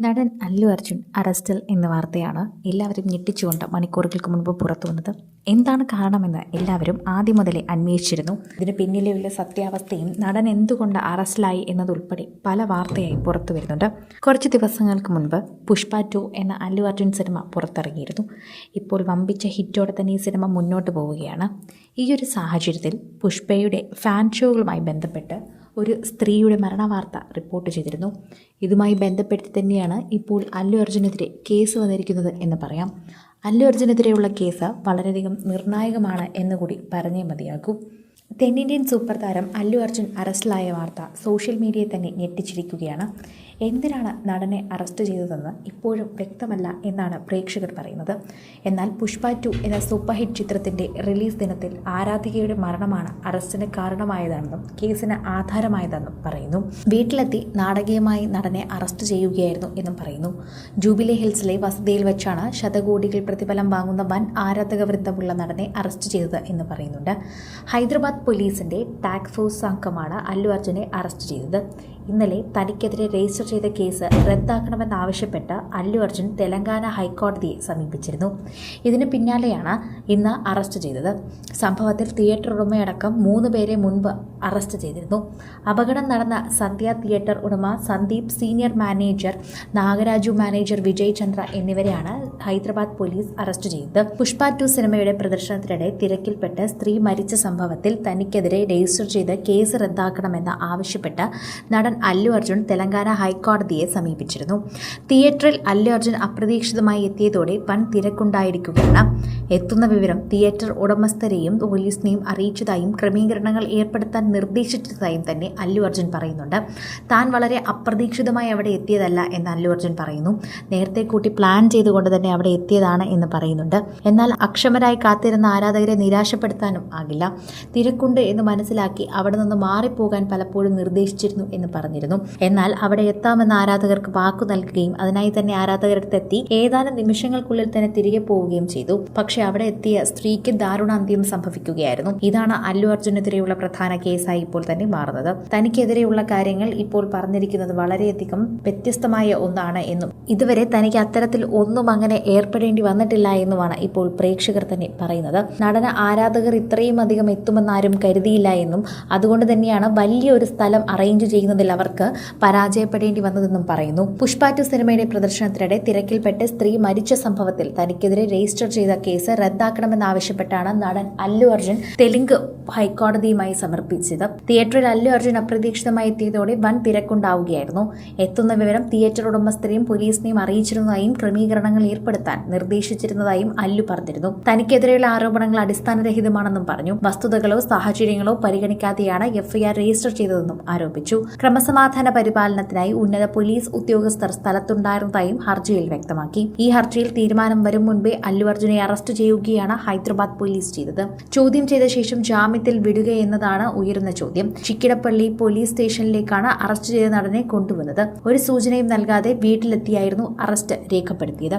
നടൻ അല്ലു അർജുൻ അറസ്റ്റിൽ എന്ന വാർത്തയാണ് എല്ലാവരും ഞെട്ടിച്ചുകൊണ്ട് മണിക്കൂറുകൾക്ക് മുൻപ് പുറത്തു വന്നത്. എന്താണ് കാരണമെന്ന് എല്ലാവരും ആദ്യം മുതലേ അന്വേഷിച്ചിരുന്നു. ഇതിന് പിന്നിലെയുള്ള സത്യാവസ്ഥയും നടൻ എന്തുകൊണ്ട് അറസ്റ്റിലായി എന്നതുൾപ്പെടെ പല വാർത്തയായി പുറത്തു വരുന്നുണ്ട്. കുറച്ച് ദിവസങ്ങൾക്ക് മുൻപ് പുഷ്പ ടു എന്ന അല്ലു അർജുൻ സിനിമ പുറത്തിറങ്ങിയിരുന്നു. ഇപ്പോൾ വമ്പിച്ച ഹിറ്റോടെ തന്നെ ഈ സിനിമ മുന്നോട്ട് പോവുകയാണ്. ഈയൊരു സാഹചര്യത്തിൽ പുഷ്പയുടെ ഫാൻ ഷോകളുമായി ബന്ധപ്പെട്ട് ഒരു സ്ത്രീയുടെ മരണവാർത്ത റിപ്പോർട്ട് ചെയ്തിരുന്നു. ഇതുമായി ബന്ധപ്പെടുത്തി തന്നെയാണ് ഇപ്പോൾ അല്ലു അർജുനെതിരെ കേസ് വന്നിരിക്കുന്നത് എന്ന് പറയാം. അല്ലു അർജുനെതിരെയുള്ള കേസ് വളരെയധികം നിർണായകമാണ് എന്നുകൂടി പറഞ്ഞേ മതിയാകൂ. തെന്നിന്ത്യൻ സൂപ്പർ താരം അല്ലു അർജുൻ അറസ്റ്റിലായ വാർത്ത സോഷ്യൽ മീഡിയയിൽ തന്നെ ഞെട്ടിച്ചിരിക്കുകയാണ്. എന്തിനാണ് നടനെ അറസ്റ്റ് ചെയ്തതെന്ന് ഇപ്പോഴും വ്യക്തമല്ല എന്നാണ് പ്രേക്ഷകർ പറയുന്നത്. എന്നാൽ പുഷ്പ ടു എന്ന സൂപ്പർ ഹിറ്റ് ചിത്രത്തിന്റെ റിലീസ് ദിനത്തിൽ ആരാധികയുടെ മരണമാണ് അറസ്റ്റിന് കാരണമായതെന്നും കേസിന് ആധാരമായതെന്നും പറയുന്നു. വീട്ടിലെത്തി നാടകീയമായി നടനെ അറസ്റ്റ് ചെയ്യുകയായിരുന്നു എന്നും പറയുന്നു. ജൂബിലി ഹിൽസിലെ വസതിയിൽ വെച്ചാണ് ശതകോടികൾ പ്രതിഫലം വാങ്ങുന്ന വൻ ആരാധക വൃന്ദമുള്ള നടനെ അറസ്റ്റ് ചെയ്തത് എന്ന് പറയുന്നുണ്ട്. ഹൈദരാബാദ് പോലീസിന്റെ ടാക്സ് ഫോഴ്സ് സംഘമാണ് അല്ലു അർജുനെ അറസ്റ്റ് ചെയ്തത്. ഇന്നലെ തനിക്കെതിരെ രജിസ്റ്റർ ചെയ്ത കേസ് റദ്ദാക്കണമെന്നാവശ്യപ്പെട്ട് അല്ലു അർജുൻ തെലങ്കാന ഹൈക്കോടതിയെ സമീപിച്ചിരുന്നു. ഇതിന് പിന്നാലെയാണ് ഇന്ന് അറസ്റ്റ് ചെയ്തത്. സംഭവത്തിൽ തിയേറ്റർ ഉടമയടക്കം മൂന്ന് പേരെ മുൻപ് അറസ്റ്റ് ചെയ്തിരുന്നു. അപകടം നടന്ന സന്ധ്യ തിയേറ്റർ ഉടമ Sandeep senior manager Nagaraju manager Vijay Chandra എന്നിവരെയാണ് ഹൈദരാബാദ് പോലീസ് അറസ്റ്റ് ചെയ്തത് പുഷ്പ ടു സിനിമയുടെ പ്രദർശനത്തിനിടെ തിരക്കിൽപ്പെട്ട് സ്ത്രീ മരിച്ച സംഭവത്തിൽ തനിക്കെതിരെ രജിസ്റ്റർ ചെയ്ത് കേസ് റദ്ദാക്കണമെന്ന് ആവശ്യപ്പെട്ട് നടൻ അല്ലു അർജുൻ തെലങ്കാന ഹൈക്കോടതിയെ സമീപിച്ചിരുന്നു. തിയേറ്ററിൽ അല്ലു അർജുൻ അപ്രതീക്ഷിതമായി എത്തിയതോടെ വൻ തിരക്കുണ്ടായിരിക്കുകയാണ്. എത്തുന്ന വിവരം തിയേറ്റർ ഉടമസ്ഥരെയും പോലീസിനെയും അറിയിച്ചതായും ക്രമീകരണങ്ങൾ ഏർപ്പെടുത്താൻ നിർദ്ദേശിച്ചതായും തന്നെ അല്ലു അർജുൻ പറയുന്നുണ്ട്. താൻ വളരെ അപ്രതീക്ഷിതമായി അവിടെ എത്തിയതല്ല എന്ന് അല്ലു അർജുൻ പറയുന്നു. നേരത്തെ കൂട്ടി പ്ലാൻ ചെയ്തുകൊണ്ട് തന്നെ അവിടെ എത്തിയതാണ് എന്ന് പറയുന്നുണ്ട്. എന്നാൽ അക്ഷമരായി കാത്തിരുന്ന ആരാധകരെ നിരാശപ്പെടുത്താനും ആകില്ല. തിരക്കുണ്ട് എന്ന് മനസ്സിലാക്കി അവിടെ നിന്ന് മാറിപ്പോകാൻ പലപ്പോഴും നിർദ്ദേശിച്ചിരുന്നു എന്ന് പറഞ്ഞിരുന്നു. എന്നാൽ അവിടെ എത്താമെന്ന് ആരാധകർക്ക് വാക്കു നൽകുകയും അതിനായി തന്നെ ആരാധകരടുത്തെത്തി ഏതാനും നിമിഷങ്ങൾക്കുള്ളിൽ തന്നെ തിരികെ പോവുകയും ചെയ്തു. പക്ഷേ അവിടെ എത്തിയ സ്ത്രീക്ക് ദാരുണാന്ത്യം സംഭവിക്കുകയായിരുന്നു. ഇതാണ് അല്ലു അർജുനെതിരെയുള്ള പ്രധാന കേസായി ഇപ്പോൾ തന്നെ മാറുന്നത്. തനിക്കെതിരെയുള്ള കാര്യങ്ങൾ ഇപ്പോൾ പറഞ്ഞിരിക്കുന്നത് വളരെയധികം വ്യത്യസ്തമായ ഒന്നാണ് എന്നും ഇതുവരെ തനിക്ക് അത്തരത്തിൽ ഒന്നും അങ്ങനെ ഏർപ്പെടേണ്ടി വന്നിട്ടില്ല എന്നുമാണ് ഇപ്പോൾ പ്രേക്ഷകർ തന്നെ പറയുന്നത്. നടന ആരാധകർ ഇത്രയും അധികം എത്തുമെന്നാരും കരുതിയില്ല എന്നും അതുകൊണ്ട് തന്നെയാണ് വലിയൊരു സ്ഥലം അറേഞ്ച് ചെയ്യുന്നതിൽ അവർക്ക് പരാജയപ്പെടേണ്ടി വന്നതെന്നും പറയുന്നു. പുഷ്പ ടു സിനിമയുടെ പ്രദർശനത്തിനിടെ തിരക്കിൽപ്പെട്ട് സ്ത്രീ മരിച്ച സംഭവത്തിൽ തനിക്കെതിരെ രജിസ്റ്റർ ചെയ്ത കേസ് റദ്ദാക്കണമെന്നാവശ്യപ്പെട്ടാണ് നടൻ അല്ലു അർജുൻ തെലുങ്ക് ഹൈക്കോടതിയുമായി സമർപ്പിച്ചത്. തിയേറ്ററിൽ അല്ലു അർജുൻ അപ്രതീക്ഷിതമായി എത്തിയതോടെ വൻ തിരക്കുണ്ടാവുകയായിരുന്നു. എത്തുന്ന വിവരം തിയേറ്റർ ഉടമസ്ഥരെയും പോലീസിനെയും അറിയിച്ചിരുന്നതായും ക്രമീകരണങ്ങൾ ഏർപ്പെടുത്താൻ നിർദ്ദേശിച്ചിരുന്നതായും അല്ലു പറഞ്ഞിരുന്നു. തനിക്കെതിരെയുള്ള ആരോപണങ്ങൾ അടിസ്ഥാനരഹിതമാണെന്നും പറഞ്ഞു. വസ്തുതകളോ സാഹചര്യങ്ങളോ പരിഗണിക്കാതെയാണ് എഫ്ഐആർ രജിസ്റ്റർ ചെയ്തതെന്നും ആരോപിച്ചു. ക്രമസമാധാന പരിപാലനത്തിനായി ഉന്നത പോലീസ് ഉദ്യോഗസ്ഥർ സ്ഥലത്തുണ്ടായിരുന്നതായും ഹർജിയിൽ വ്യക്തമാക്കി. ഈ ഹർജിയിൽ തീരുമാനം വരും മുൻപേ അല്ലു അർജുനെ അറസ്റ്റ് ചെയ്യുകയാണ് ഹൈദരാബാദ് പോലീസ് ചെയ്തത്. ചോദ്യം ചെയ്ത ശേഷം ജാമ്യത്തിൽ വിടുക എന്നതാണ് ഉയരുന്ന ചോദ്യം. ചിക്കിടപ്പള്ളി പോലീസ് സ്റ്റേഷനിലേക്കാണ് അറസ്റ്റ് ചെയ്ത നടനെ കൊണ്ടുവന്നത്. ഒരു സൂചനയും നൽകാതെ വീട്ടിലെത്തിയായിരുന്നു അറസ്റ്റ് രേഖപ്പെടുത്തിയത്.